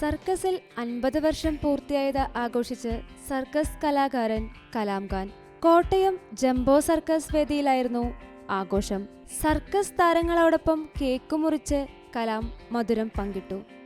സർക്കസിൽ അൻപത് വർഷം പൂർത്തിയായത് ആഘോഷിച്ച് സർക്കസ് കലാകാരൻ കലാം ഖാൻ. കോട്ടയം ജംബോ സർക്കസ് വേദിയിലായിരുന്നു ആഘോഷം. സർക്കസ് താരങ്ങളോടൊപ്പം കേക്ക് മുറിച്ച് കലാം മധുരം പങ്കിട്ടു.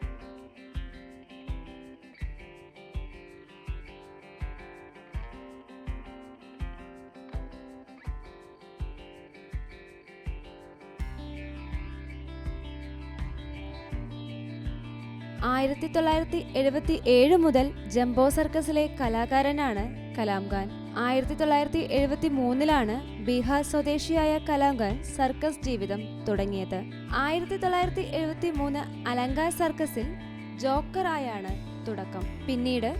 ആയിരത്തി തൊള്ളായിരത്തി എഴുപത്തി ഏഴ് മുതൽ ജംബോ സർക്കസിലെ കലാകാരനാണ് കലാം ഖാൻ. ആയിരത്തി തൊള്ളായിരത്തി എഴുപത്തി മൂന്നിലാണ് ബീഹാർ സ്വദേശിയായ കലാം ഖാൻ സർക്കസ് ജീവിതം തുടങ്ങിയത്. ആയിരത്തി തൊള്ളായിരത്തി എഴുപത്തി മൂന്ന് അലങ്കാർ സർക്കസിൽ ജോക്കറായാണ് തുടക്കം. പിന്നീട്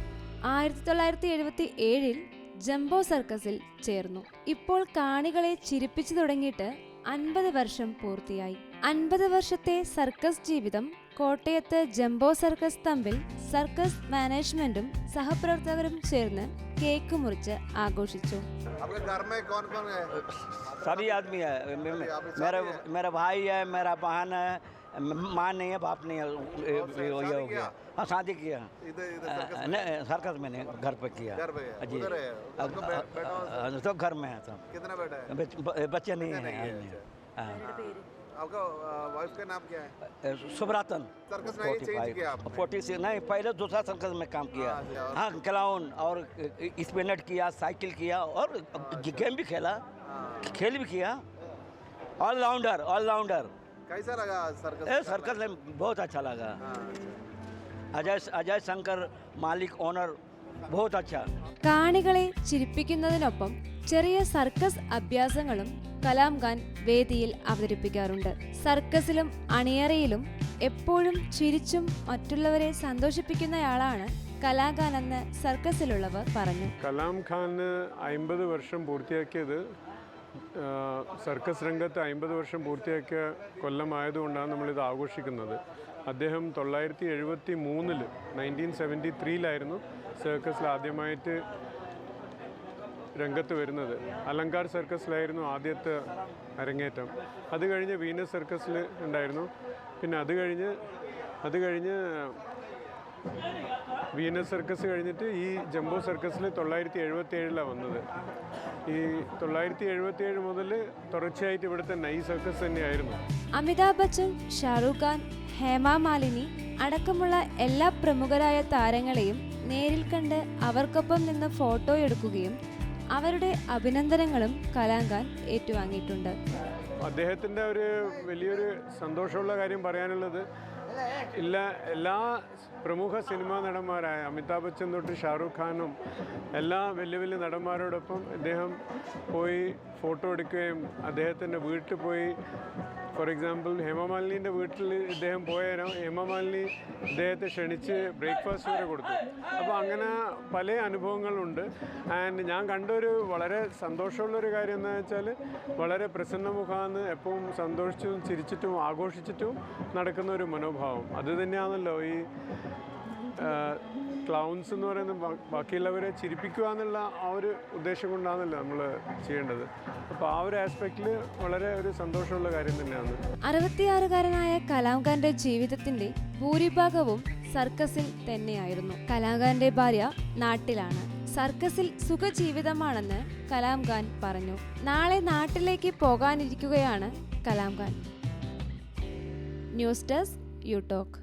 ആയിരത്തി തൊള്ളായിരത്തി എഴുപത്തി ഏഴിൽ ജംബോ സർക്കസിൽ ചേർന്നു. ഇപ്പോൾ കാണികളെ ചിരിപ്പിച്ചു തുടങ്ങിയിട്ട് അൻപത് വർഷം പൂർത്തിയായി. അൻപത് വർഷത്തെ സർക്കസ് ജീവിതം കോട്ടയത്ത് ജംബോ സർക്കസ് തമ്പിൽ സർക്കസ് മാനേജ്മെന്റും സഹപ്രവർത്തകരും ചേർന്ന് കേക്ക് മുറിച്ച് ആഘോഷിച്ചു. സഭി ആദ്മി ഹൈ മേരാ ഭായി ഹൈ മേരാ ബഹൻ माँ नहीं है बाप नहीं है ये हो गया हाँ शादी किया। नहीं सरकस में नहीं घर पे किया। जी। तो घर में है सब। कितना बेटा है? बच्चे नहीं है हाँ। आपका वाइफ का नाम क्या है? सुब्रातन सर्कस में चेंज किया आपने? फोर्टी से नहीं पहले दूसरा सर्कस में काम किया। हाँ, हाँ क्लाउन और स्पिनट किया साइकिल किया और गेम भी खेला। खेल भी किया। ऑलराउंडर ऑलराउंडर कैसा लगा सर्कस ए सर्कस में बहुत अच्छा लगा हाँ, अजय अजय शंकर मालिक ओनर बहुत अच्छा കാണികളെ ചിരിപ്പിക്കുന്നതിനൊപ്പം ചെറിയ സർക്കസ് അഭ്യാസങ്ങളും കലാം ഖാൻ വേദിയിൽ അവതരിപ്പിക്കാറുണ്ട് സർക്കസിലും അണിയറയിലും എപ്പോഴും ചിരിച്ചും മറ്റുള്ളവരെ സന്തോഷിപ്പിക്കുന്നയാളാണ് കലാഖാൻ എന്ന് സർക്കസിലുള്ളവർ പറഞ്ഞു കലാം ഖാൻ അമ്പത് വർഷം പൂർത്തിയാക്കിയത് ആ, സർക്കസ് രംഗത്ത് അമ്പത് വർഷം പൂർത്തിയാക്കിയ കൊല്ലമായതുകൊണ്ടാണ് നമ്മളിത് ആഘോഷിക്കുന്നത്. അദ്ദേഹം തൊള്ളായിരത്തി എഴുപത്തി മൂന്നിൽ നയന്റീൻ സെവന്റി ത്രീയിലായിരുന്നു സർക്കസിൽ ആദ്യമായിട്ട് രംഗത്ത് വരുന്നത്. അലങ്കാർ സർക്കസിലായിരുന്നു ആദ്യത്തെ അരങ്ങേറ്റം. അത് കഴിഞ്ഞ് വീനസ് സർക്കസിൽ ഉണ്ടായിരുന്നു. പിന്നെ അത് കഴിഞ്ഞ് അത് കഴിഞ്ഞ് വീനസ് സർക്കസ് കഴിഞ്ഞിട്ട് ഈ ജംബോ സർക്കസിൽ തൊള്ളായിരത്തി എഴുപത്തി ഏഴിലാണ് വന്നത്. ഈ തൊള്ളായിരത്തി എഴുപത്തി ഏഴ് മുതൽ തുടർച്ചയായിട്ട് ഇവിടുത്തെ നൈ സർക്കസ് തന്നെയായിരുന്നു. അമിതാഭ് ബച്ചൻ ഷാറൂഖ് ഖാൻ ഹേമ മാലിനി അടക്കമുള്ള എല്ലാ പ്രമുഖരായ താരങ്ങളെയും നേരിൽ കണ്ട് അവർക്കൊപ്പം നിന്ന് ഫോട്ടോ എടുക്കുകയും അവരുടെ അഭിനന്ദനങ്ങളും കലാങ്കാൻ ഏറ്റുവാങ്ങിയിട്ടുണ്ട്. അദ്ദേഹത്തിന്റെ ഒരു വലിയൊരു സന്തോഷമുള്ള കാര്യം പറയാനുള്ളത് ഇല്ല എല്ലാ പ്രമുഖ സിനിമാ നടന്മാരായ അമിതാഭ് ബച്ചൻ തൊട്ട് ഷാറൂഖ് ഖാനും എല്ലാ വലിയ വലിയ നടന്മാരോടൊപ്പം ഇദ്ദേഹം പോയി ഫോട്ടോ എടുക്കുകയും അദ്ദേഹത്തിന്റെ വീട്ടിൽ പോയി ഫോർ എക്സാമ്പിൾ ഹേമമാലിനിന്റെ വീട്ടിൽ ഇദ്ദേഹം പോയാലും ഹേമമാലിനി ഇദ്ദേഹത്തെ ക്ഷണിച്ച് ബ്രേക്ക്ഫാസ്റ്റ് വരെ കൊടുത്തു. അപ്പോൾ അങ്ങനെ പല അനുഭവങ്ങളുണ്ട്. ആൻഡ് ഞാൻ കണ്ടൊരു വളരെ സന്തോഷമുള്ളൊരു കാര്യം എന്താ വെച്ചാൽ വളരെ പ്രസന്നമുഖാന്ന് എപ്പോഴും സന്തോഷിച്ചും ചിരിച്ചിട്ടും ആഘോഷിച്ചിട്ടും നടക്കുന്ന ഒരു മനോഭാവം. അത് തന്നെയാണല്ലോ ഈ ക്ലൗൺസ് എന്ന് പറയുന്ന ബാക്കിയുള്ളവരെ ചിരിപ്പിക്കുക എന്നുള്ള ആ ഒരു ഉദ്ദേശം കൊണ്ടാണല്ലോ നമ്മൾ ചെയ്യേണ്ടത്. അപ്പോൾ ആ ഒരു ആസ്പെക്റ്റിൽ വളരെ ഒരു സന്തോഷമുള്ള കാര്യം തന്നെയാണ്. അറുപത്തിയാറുകാരനായ കലാം ഖാന്റെ ജീവിതത്തിന്റെ ഭൂരിഭാഗവും സർക്കസിൽ തന്നെയായിരുന്നു. കലാം ഭാര്യ നാട്ടിലാണ്. സർക്കസിൽ സുഖജീവിതമാണെന്ന് കലാം ഖാൻ പറഞ്ഞു. നാളെ നാട്ടിലേക്ക് പോകാനിരിക്കുകയാണ് Kalam Khan news desk you talk